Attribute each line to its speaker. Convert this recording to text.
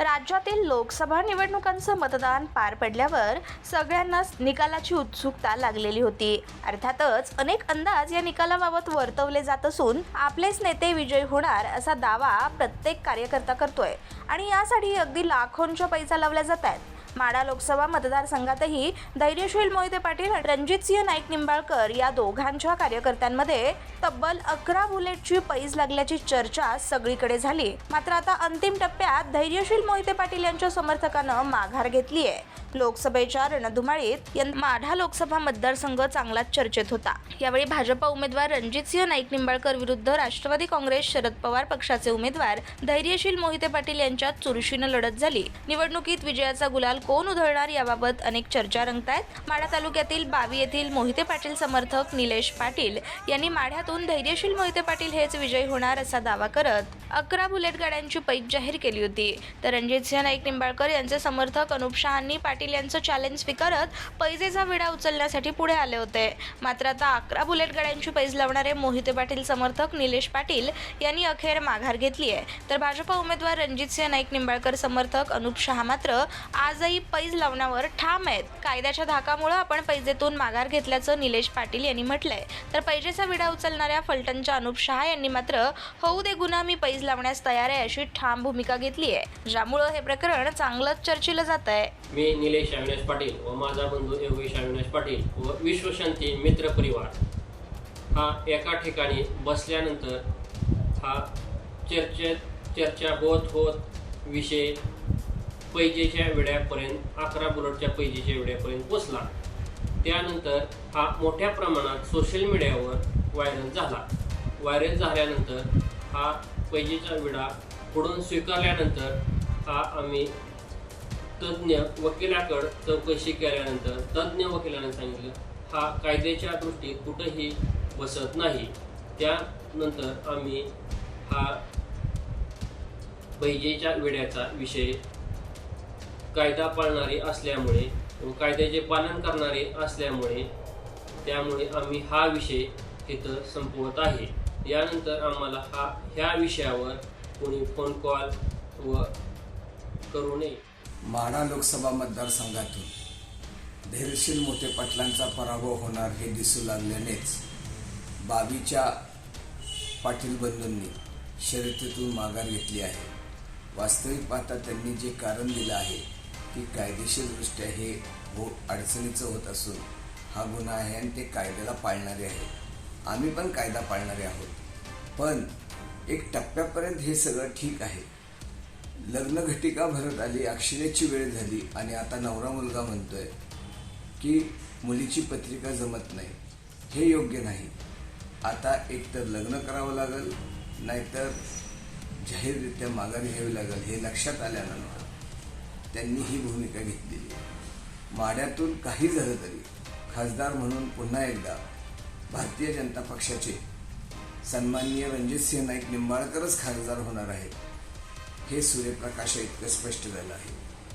Speaker 1: राज्यातील लोकसभा निवडणुकांचं मतदान पार पडल्यावर सगळ्यांनाच निकालाची उत्सुकता लागलेली होती. अर्थातच अनेक अंदाज या निकालाबाबत वर्तवले जात असून आपलेच नेते विजयी होणार असा दावा प्रत्येक कार्यकर्ता करतोय. आणि यासाठी अगदी लाखोंच्या पैसा लावल्या जात आहेत. माडा लोकसभा मतदारसंघातही धैर्यशील मोहिते पाटील रणजितसिंह नाईक निंबाळकर या दोघांच्या कार्यकर्त्यांमध्ये तब्बल अकरा बुलेटची पैज लागल्याची चर्चा सगळीकडे झाली. मात्र आता अंतिम टप्प्यात धैर्यशील मोहिते पाटील यांच्या समर्थकानं माघार घेतली आहे लोकसभेच्या रणधुमाळीत माढा लोकसभा मतदारसंघ चांगलाच चर्चेत होता. यावेळी भाजपा उमेदवार रणजितसिंह नाईक निंबाळकर विरुद्ध राष्ट्रवादी काँग्रेस शरद पवार पक्षाचे उमेदवार धैर्यशील मोहिते पाटील यांच्यात चुरशीनं लढत झाली. निवडणुकीत विजयाचा गुलाल कोण उधळणार याबाबत अनेक चर्चा रंगतायत. माढा तालुक्यातील बावी येथील मोहिते पाटील समर्थक निलेश पाटील यांनी माढ्यातून धैर्यशील मोहिते पाटील हेच विजयी होणार असा दावा करत अकरा बुलेट गाड्यांची पैक जाहीर केली होती. तर रणजितसिंह नाईक निंबाळकर यांचे समर्थक अनुप शहांनी पाटील पाटील यांचं चॅलेंज स्वीकारत पैजेचा विडा उचलण्यासाठी पुढे आले होते. मात्र आता अकरा बुलेट गाड्यांची पैज लावणारे मोहिते पाटील समर्थक निलेश पाटील यांनी अखेर माघार घेतली आहे तर भाजपा उमेदवार रणजितसिंह नाईक निंबाळकर समर्थक अनुप शहा मात्र आजही पैज लावण्यावर ठाम आहेत. कायद्याच्या धाकामुळे आपण पैजेतून माघार घेतल्याचं निलेश पाटील यांनी म्हटलंय. तर पैजेचा विडा उचलणाऱ्या फलटणच्या अनुप शहा यांनी मात्र होऊ दे गुन्हा मी पैज लावण्यास तयार आहे अशी ठाम भूमिका घेतली आहे ज्यामुळं हे प्रकरण चांगलंच चर्चेला जात आहे
Speaker 2: मी निलेश अविनाश पाटील व माझा बंधू योगेश अविनाश पाटील व विश्वशांती मित्र परिवार. हा एका ठिकाणी बसल्यानंतर हा चर्चे चर्चा होत होत विषय पैजेच्या वेड्यापर्यंत अकरा बुलेटच्या पैजेच्या वेड्यापर्यंत पोचला. त्यानंतर हा मोठ्या प्रमाणात सोशल मीडियावर व्हायरल झाला. व्हायरल झाल्यानंतर हा पैजेचा विडा पुढून स्वीकारल्यानंतर हा आम्ही तज्ज्ञ वकिलाकडं चौकशी केल्यानंतर तज्ज्ञ वकिलाने सांगितलं हा कायद्याच्या दृष्टीत कुठंही बसत नाही. त्यानंतर आम्ही हा बैजेच्या वेड्याचा विषय कायदा पाळणारे असल्यामुळे व कायद्याचे पालन करणारे असल्यामुळे त्यामुळे आम्ही हा विषय इथं संपवत आहे. यानंतर आम्हाला हा ह्या विषयावर कोणी फोन कॉल व करू नये.
Speaker 3: माढा लोकसभा मतदारसंघातून धैर्यशील मोठे पाटलांचा पराभव होणार हे दिसू लागल्यानेच बावीच्या पाटील बंधूंनी शर्यतीतून माघार घेतली आहे. वास्तविक पाहता त्यांनी जे कारण दिलं आहे की कायदेशीरदृष्ट्या हे हो अडचणीचं होत असून हा गुन्हा आहे आणि ते कायद्याला पाळणारे आहे. आम्ही पण कायदा पाळणारे आहोत. पण एक टप्प्यापर्यंत हे सगळं ठीक आहे. लग्नघटिका भरत आली अक्षरेची वेळ झाली आणि आता नवरा मुलगा म्हणतोय की मुलीची पत्रिका जमत नाही. हे योग्य नाही. आता एकतर लग्न करावं लागेल नाहीतर जाहीररित्या माघारी घ्यावी लागेल हे लक्षात आल्यानंतर त्यांनी ही भूमिका घेतलेली. माड्यातून काही झालं तरी खासदार म्हणून पुन्हा एकदा भारतीय जनता पक्षाचे सन्माननीय रणजितसिंह नाईक निंबाळकरच खासदार होणार आहेत. हे सूर्यप्रकाश इतकं स्पष्ट झालं आहे.